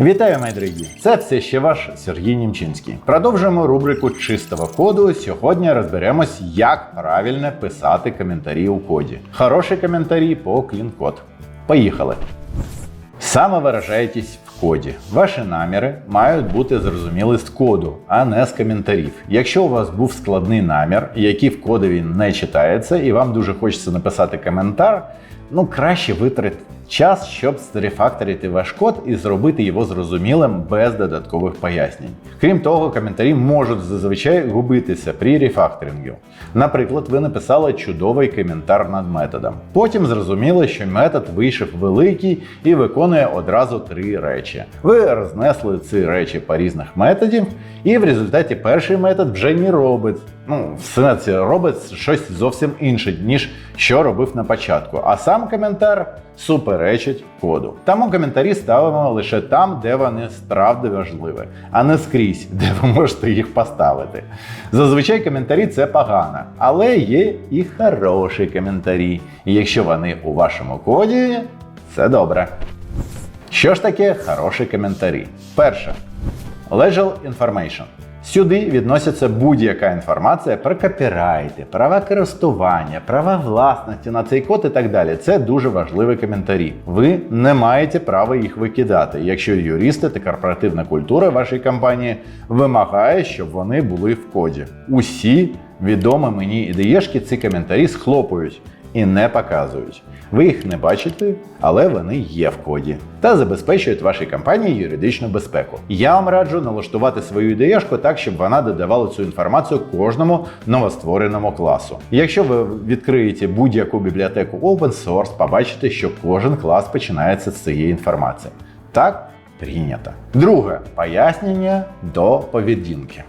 Вітаю, мої дорогі! Це все ще ваш Сергій Німчинський. Продовжуємо рубрику чистого коду. Сьогодні розберемось, як правильно писати коментарі у коді. Хороші коментарі по клін-код. Поїхали! Самовиражаєтесь в коді. Ваші наміри мають бути зрозумілі з коду, а не з коментарів. Якщо у вас був складний намір, який в кодові не читається, і вам дуже хочеться написати коментар, ну краще витратити час, щоб зрефакторити ваш код і зробити його зрозумілим без додаткових пояснень. Крім того, коментарі можуть зазвичай губитися при рефакторингу. Наприклад, ви написали чудовий коментар над методом. Потім зрозуміли, що метод вийшов великий і виконує одразу три речі. Ви рознесли ці речі по різних методів, і в результаті перший метод вже не робить. Ну, в сенсі робить щось зовсім інше, ніж що робив на початку. А сам коментар суперечить коду. Тому коментарі ставимо лише там, де вони справді важливі, а не скрізь, де ви можете їх поставити. Зазвичай коментарі це погано, але є і хороші коментарі. Якщо вони у вашому коді, це добре. Що ж таке хороші коментарі? Перше. Legal Information. Сюди відноситься будь-яка інформація про копірайти, права користування, права власності на цей код і так далі. Це дуже важливі коментарі. Ви не маєте права їх викидати, якщо юристи та корпоративна культура вашої компанії вимагає, щоб вони були в коді. Усі відомі мені ідеєшки ці коментарі схлопують і не показують. Ви їх не бачите, але вони є в коді та забезпечують вашій компанії юридичну безпеку. Я вам раджу налаштувати свою ідеєшку так, щоб вона додавала цю інформацію кожному новоствореному класу. Якщо ви відкриєте будь-яку бібліотеку open source, побачите, що кожен клас починається з цієї інформації. Так прийнято. Друге пояснення до поведінки.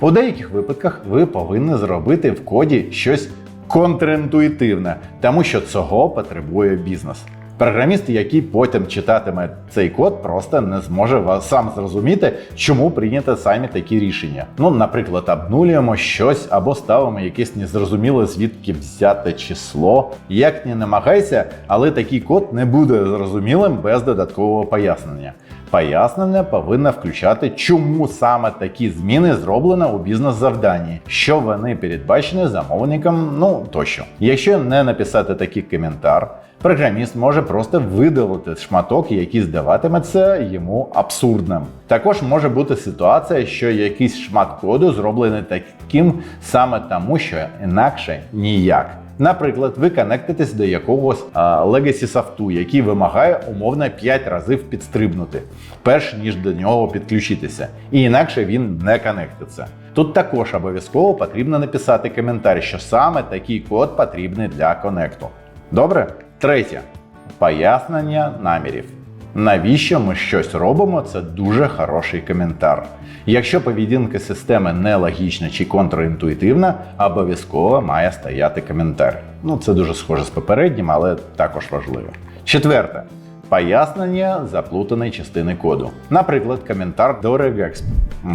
У деяких випадках ви повинні зробити в коді щось контрінтуїтивне, тому що цього потребує бізнес. Програміст, який потім читатиме цей код, просто не зможе сам зрозуміти, чому прийнято самі такі рішення. Ну, наприклад, обнулюємо щось або ставимо якесь незрозуміле звідки взяте число. Як не намагайся, але такий код не буде зрозумілим без додаткового пояснення. Пояснення повинно включати, чому саме такі зміни зроблено у бізнес-завданні, що вони передбачені замовником, ну тощо. Якщо не написати такий коментар, програміст може просто видалити шматок, який здаватиметься йому абсурдним. Також може бути ситуація, що якийсь шмат коду зроблений таким саме тому, що інакше ніяк. Наприклад, ви конектитесь до якогось legacy софту, який вимагає умовно 5 разів підстрибнути, перш ніж до нього підключитися, і інакше він не конектиться. Тут також обов'язково потрібно написати коментар, що саме такий код потрібний для конекту. Добре? Третє. Пояснення намірів. Навіщо ми щось робимо, це дуже хороший коментар. Якщо поведінка системи нелогічна чи контрінтуїтивна, обов'язково має стояти коментар. Ну, це дуже схоже з попереднім, але також важливо. Четверте. Пояснення заплутаної частини коду. Наприклад, коментар до regex,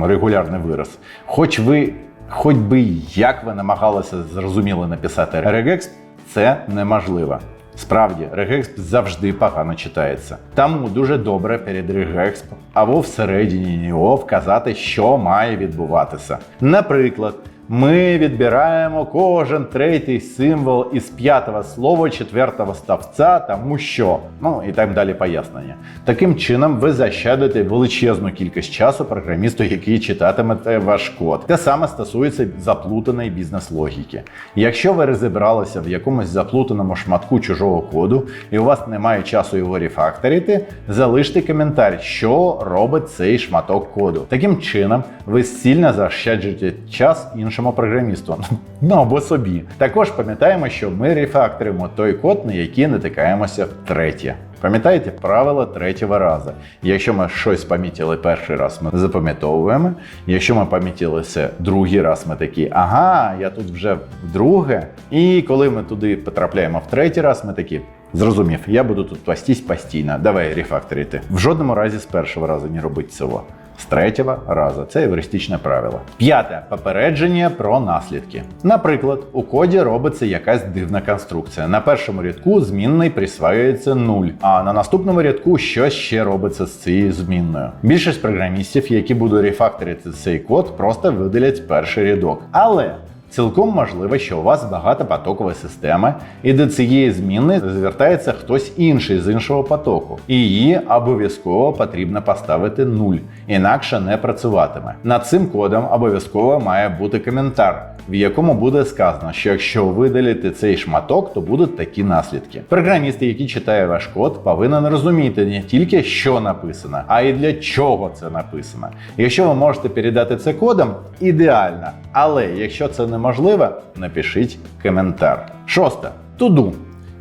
регулярний вираз. Хоч ви, хоч би як ви намагалися зрозуміло написати regex, це неможливо. Справді, регексп завжди погано читається. Тому дуже добре перед регексп або всередині нього вказати, що має відбуватися. Наприклад, ми відбираємо кожен третій символ із п'ятого слова четвертого ставця, тому що, ну і так далі пояснення. Таким чином, ви защадите величезну кількість часу програмісту, який читатиме ваш код. Те саме стосується заплутаної бізнес-логіки. Якщо ви розібралися в якомусь заплутаному шматку чужого коду, і у вас немає часу його рефакторити, залиште коментар, що робить цей шматок коду. Таким чином, ви сильно заощаджуєте час іншому програмісту, ну або собі. Також пам'ятаємо, що ми рефакторимо той код, на який натикаємося втретє. Пам'ятаєте правило третього разу. Якщо ми щось помітили перший раз, ми запам'ятовуємо. Якщо ми помітили це другий раз, ми такі, ага, я тут вже вдруге. І коли ми туди потрапляємо в третій раз, ми такі. Зрозумів, я буду тут пастись постійно. Давай рефакторити. В жодному разі з першого разу не робити цього. З третього разу це евристичне правило. П'яте попередження про наслідки. Наприклад, у коді робиться якась дивна конструкція. На першому рядку змінний присваюється 0, а на наступному рядку щось ще робиться з цією змінною. Більшість програмістів, які будуть рефакторити цей код, просто видалять перший рядок. Але Цілком можливо, що у вас багатопотокова система, і до цієї зміни звертається хтось інший з іншого потоку, і її обов'язково потрібно поставити 0, інакше не працюватиме. Над цим кодом обов'язково має бути коментар, в якому буде сказано, що якщо видалити цей шматок, то будуть такі наслідки. Програміст, який читає ваш код, повинен розуміти не тільки що написано, а й для чого це написано. Якщо ви можете передати це кодом, ідеально. Але якщо це неможливо, напишіть коментар. Шосте. Туду.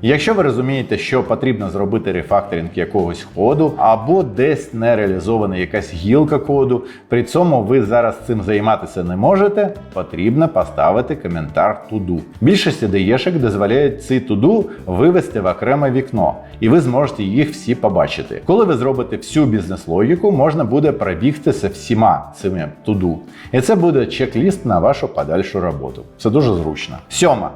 Якщо ви розумієте, що потрібно зробити рефакторинг якогось коду, або десь не реалізована якась гілка коду, при цьому ви зараз цим займатися не можете, потрібно поставити коментар туду. Більшість ідеєшек дозволяють ці туду вивести в окреме вікно, і ви зможете їх всі побачити. Коли ви зробите всю бізнес-логіку, можна буде пробігтися всіма цими туду. І це буде чек-ліст на вашу подальшу роботу. Це дуже зручно. Сьома.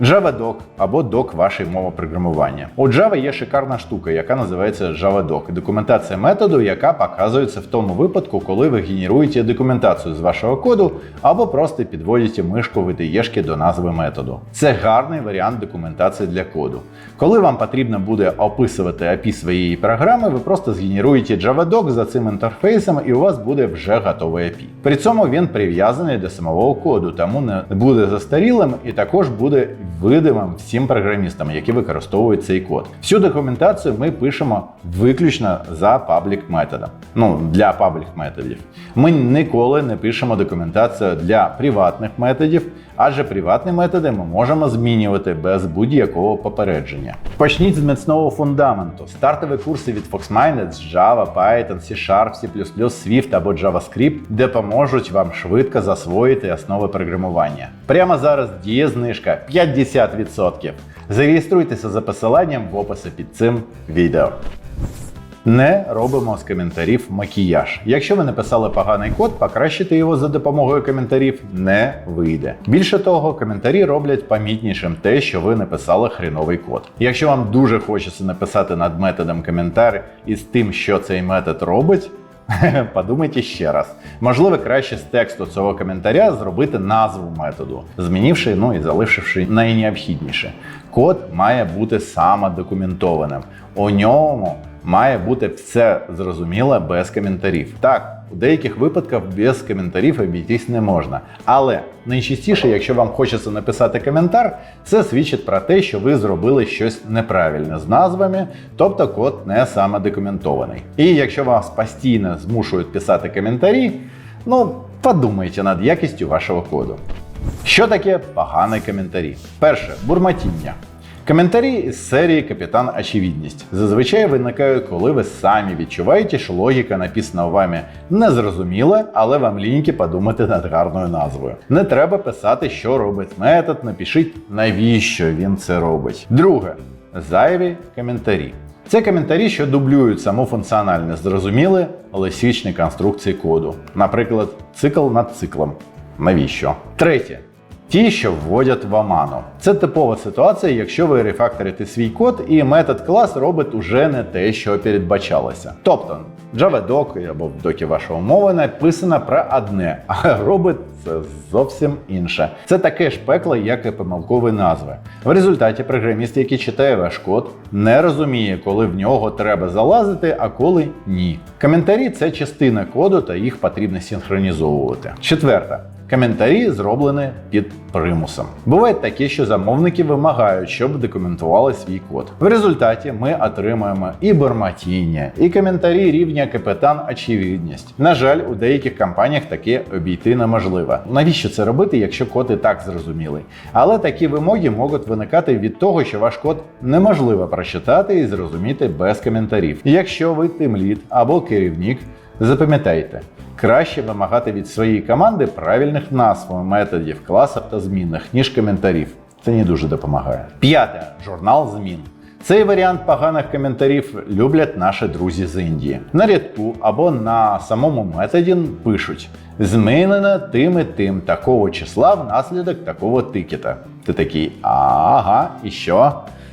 JavaDoc або док вашої мови програмування. У Java є шикарна штука, яка називається JavaDoc. Документація методу, яка показується в тому випадку, коли ви генеруєте документацію з вашого коду або просто підводите мишку в IDE до назви методу. Це гарний варіант документації для коду. Коли вам потрібно буде описувати API своєї програми, ви просто згенеруєте JavaDoc за цим інтерфейсом, і у вас буде вже готовий API. При цьому він прив'язаний до самого коду, тому не буде застарілим і також буде видимим всім програмістам, які використовують цей код. Всю документацію ми пишемо виключно за паблік методом. Ну, для паблік методів. Ми ніколи не пишемо документацію для приватних методів, адже приватні методи ми можемо змінювати без будь-якого попередження. Почніть з міцного фундаменту. Стартові курси від FoxMinded з Java, Python, C-Sharp, C++, Swift або JavaScript допоможуть вам швидко засвоїти основи програмування. Прямо зараз діє знижка 50%. Зареєструйтеся за посиланням в описі під цим відео. Не робимо з коментарів макіяж. Якщо ви написали поганий код, покращити його за допомогою коментарів не вийде. Більше того, коментарі роблять помітнішим те, що ви написали хреновий код. Якщо вам дуже хочеться написати над методом коментар із тим, що цей метод робить. Подумайте ще раз. Можливо, краще з тексту цього коментаря зробити назву методу, змінивши ну і залишивши найнеобхідніше. Код має бути самодокументованим. У ньому має бути все зрозуміло без коментарів. Так, у деяких випадках без коментарів обійтись не можна. Але найчастіше, якщо вам хочеться написати коментар, це свідчить про те, що ви зробили щось неправильне з назвами, тобто код не самодокументований. І якщо вас постійно змушують писати коментарі, ну подумайте над якістю вашого коду. Що таке погані коментарі? Перше бурмотіння. Коментарі із серії Капітан Очевидність зазвичай виникають, коли ви самі відчуваєте, що логіка написана вами незрозуміла, але вам ліньки подумати над гарною назвою. Не треба писати, що робить метод, напишіть, навіщо він це робить. Друге зайві коментарі. Це коментарі, що дублюють саму функціональне зрозуміле лексичні конструкції коду. Наприклад, цикл над циклом. Навіщо? Третє. Ті, що вводять в оману. Це типова ситуація, якщо ви рефакторите свій код, і метод клас робить уже не те, що передбачалося. Тобто, JavaDoc або в докі вашого мови написано про одне, а робить це зовсім інше. Це таке ж пекло, як і помилкові назви. В результаті програміст, який читає ваш код, не розуміє, коли в нього треба залазити, а коли ні. Коментарі це частина коду, та їх потрібно синхронізовувати. Четверта. Коментарі зроблені під примусом. Буває таке, що замовники вимагають, щоб документували свій код. В результаті ми отримуємо і бормотіння, і коментарі рівня капітан очевидність. На жаль, у деяких компаніях таке обійти неможливо. Навіщо це робити, якщо код і так зрозумілий? Але такі вимоги можуть виникати від того, що ваш код неможливо прочитати і зрозуміти без коментарів. Якщо ви тимлід або керівник, запам'ятайте. Краще вимагати від своєї команди правильних назв методів, класів та змінних, ніж коментарів. Це не дуже допомагає. П'яте журнал змін. Цей варіант поганих коментарів люблять наші друзі з Індії. На рядку або на самому методі пишуть змінено тим і тим такого числа внаслідок такого тикета. Ти такий, ага, і що?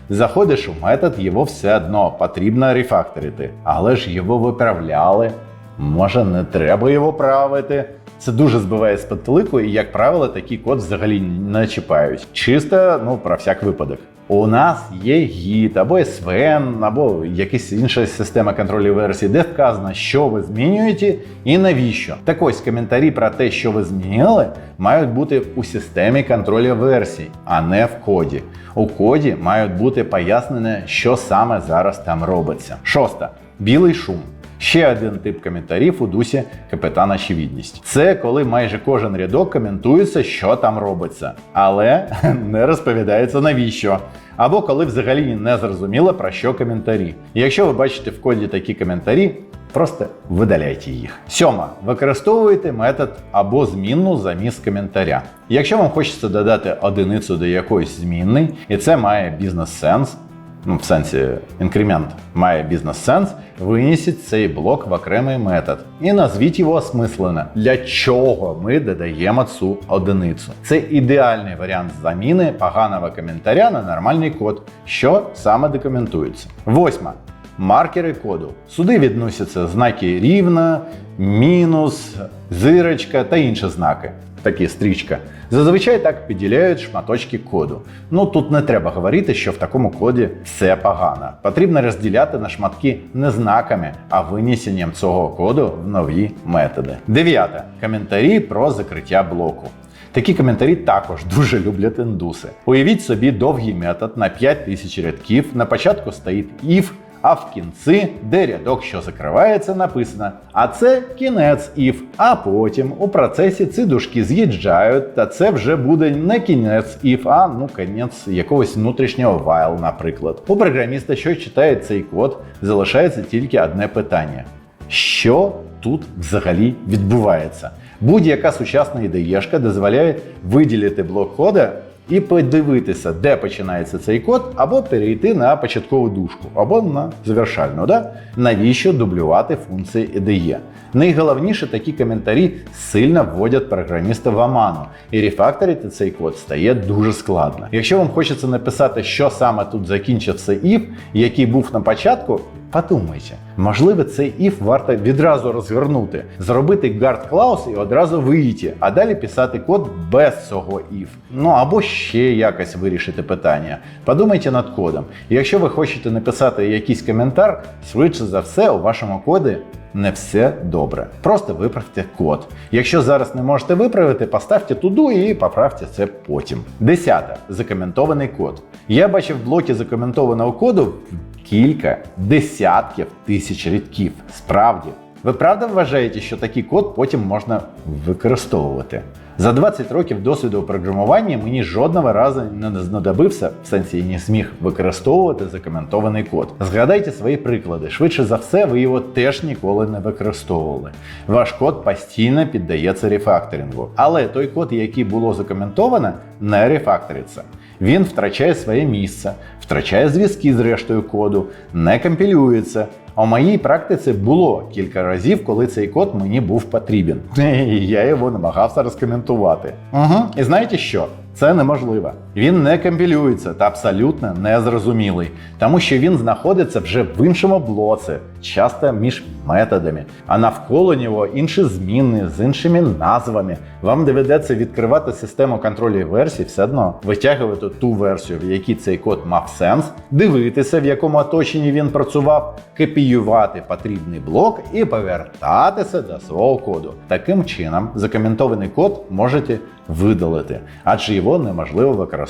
Заходиш у метод, його все одно потрібно рефакторити, але ж його виправляли. Може, не треба його правити. Це дуже збиває з пантелику, і, як правило, такий код взагалі не чіпають. Чисто, ну, про всяк випадок. У нас є гід або SVN, або якась інша система контролю версій, де вказано, що ви змінюєте і навіщо. Так ось коментарі про те, що ви змінили, мають бути у системі контролю версій, а не в коді. У коді мають бути пояснені, що саме зараз там робиться. Шосте. Білий шум. Ще один тип коментарів у дусі капітана Очевидність. Це коли майже кожен рядок коментується, що там робиться, але не розповідається навіщо. Або коли взагалі не зрозуміло про що коментарі. Якщо ви бачите в коді такі коментарі, просто видаляйте їх. Сьома. Використовуйте метод або змінну замість коментаря. Якщо вам хочеться додати одиницю до якоїсь змінної, і це має бізнес-сенс, ну, в сенсі інкремент має бізнес-сенс, винесіть цей блок в окремий метод і назвіть його осмислено. Для чого ми додаємо цю одиницю? Це ідеальний варіант заміни поганого коментаря на нормальний код, що саме документується. Восьма. Маркери коду. Сюди відносяться знаки рівна, мінус, зирочка та інші знаки. Такі стрічка. Зазвичай так підділяють шматочки коду. Ну тут не треба говорити, що в такому коді все погано. Потрібно розділяти на шматки не знаками, а винесенням цього коду в нові методи. Дев'яте. Коментарі про закриття блоку. Такі коментарі також дуже люблять індуси. Уявіть собі довгий метод на 5000 рядків. На початку стоїть if, а в кінці, де рядок, що закривається, написано. А це кінець if. А потім у процесі ці дужки з'їжджають, та це вже буде не кінець if, а ну кінець якогось внутрішнього while, наприклад. У програміста, що читає цей код, залишається тільки одне питання: що тут взагалі відбувається? Будь-яка сучасна ідеєшка дозволяє виділити блок кода і подивитися, де починається цей код, або перейти на початкову дужку, або на завершальну. Да? Навіщо дублювати функції IDE? Найголовніше такі коментарі сильно вводять програміста в оману, і рефакторити цей код стає дуже складно. Якщо вам хочеться написати, що саме тут закінчився if, який був на початку. Подумайте, можливо, цей if варто відразу розвернути, зробити guard clause і одразу вийти, а далі писати код без цього if. Ну або ще якось вирішити питання. Подумайте над кодом. Якщо ви хочете написати якийсь коментар, швидше за все у вашому коді не все добре. Просто виправте код. Якщо зараз не можете виправити, поставте туду і поправте це потім. Десяте. Закоментований код. Я бачив в блокі закоментованого коду кілька десятків тисяч рядків. Справді. Ви правда вважаєте, що такий код потім можна використовувати? За 20 років досвіду у програмуванні мені жодного разу не знадобився, в сенсі не зміг використовувати закоментований код. Згадайте свої приклади. Швидше за все, ви його теж ніколи не використовували. Ваш код постійно піддається рефакторингу. Але той код, який було закоментовано, не рефакториться. Він втрачає своє місце, втрачає зв'язки з рештою коду, не компілюється. У моїй практиці було кілька разів, коли цей код мені був потрібен. І я його намагався розкоментувати. Угу. І знаєте що? Це неможливо. Він не компілюється та абсолютно незрозумілий, тому що він знаходиться вже в іншому блоці, часто між методами, а навколо нього інші зміни з іншими назвами. Вам доведеться відкривати систему контролю версій, все одно витягувати ту версію, в якій цей код мав сенс, дивитися, в якому оточенні він працював, копіювати потрібний блок і повертатися до свого коду. Таким чином, закоментований код можете видалити, адже його неможливо використовувати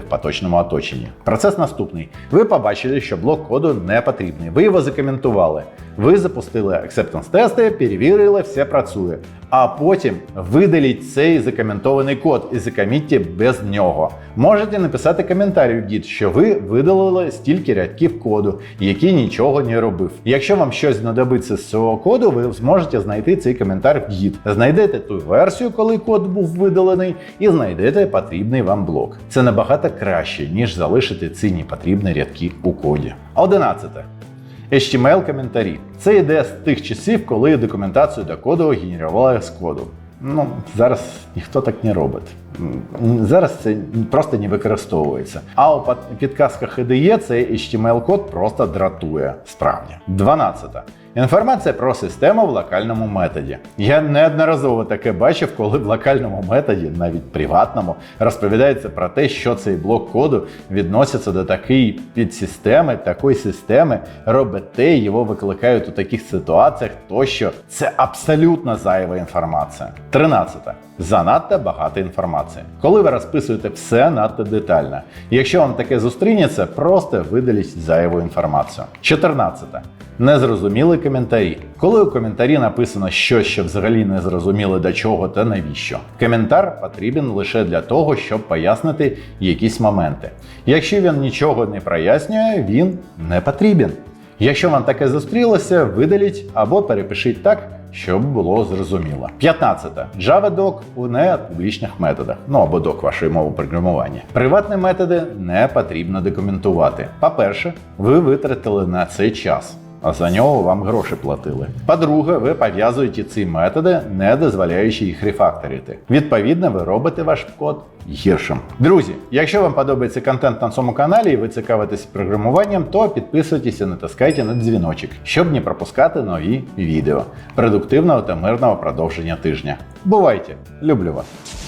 в поточному оточенні. Процес наступний. Ви побачили, що блок коду не потрібний. Ви його закоментували. Ви запустили acceptance тести, перевірили, все працює. А потім видаліть цей закоментований код і закомітьте без нього. Можете написати коментар в Git, що ви видалили стільки рядків коду, який нічого не робив. Якщо вам щось знадобиться з цього коду, ви зможете знайти цей коментар в Git. Знайдете ту версію, коли код був видалений, і знайдете потрібний вам блок. Це Це набагато краще, ніж залишити ці непотрібні рядки у коді. 11. HTML коментарі. Це йде з тих часів, коли документацію до коду генерували з коду. Ну, зараз ніхто так не робить. Зараз це просто не використовується. А у підказках IDE цей HTML-код просто дратує справді. 12. Інформація про систему в локальному методі. Я неодноразово таке бачив, коли в локальному методі, навіть приватному, розповідається про те, що цей блок коду відноситься до такої підсистеми, такої системи, робить те, його викликають у таких ситуаціях, тощо це абсолютно зайва інформація. 13. Занадто багато інформації. Коли ви розписуєте все надто детально. Якщо вам таке зустрінеться, просто видаліть зайву інформацію. 14. Незрозумілі коментарі. Коли у коментарі написано щось, що взагалі не зрозуміли до чого та навіщо. Коментар потрібен лише для того, щоб пояснити якісь моменти. Якщо він нічого не прояснює, він не потрібен. Якщо вам таке зустрілося, видаліть або перепишіть так, щоб було зрозуміло. 15. JavaDoc у непублічних методах, ну або док вашої мови програмування. Приватні методи не потрібно документувати. По-перше, ви витратили на це час. А за нього вам гроші платили. По-друге, ви пов'язуєте ці методи, не дозволяючи їх рефакторити. Відповідно, ви робите ваш код гіршим. Друзі, якщо вам подобається контент на цьому каналі і ви цікавитесь програмуванням, то підписуйтесь і натискайте на дзвіночок, щоб не пропускати нові відео. Продуктивного та мирного продовження тижня. Бувайте! Люблю вас!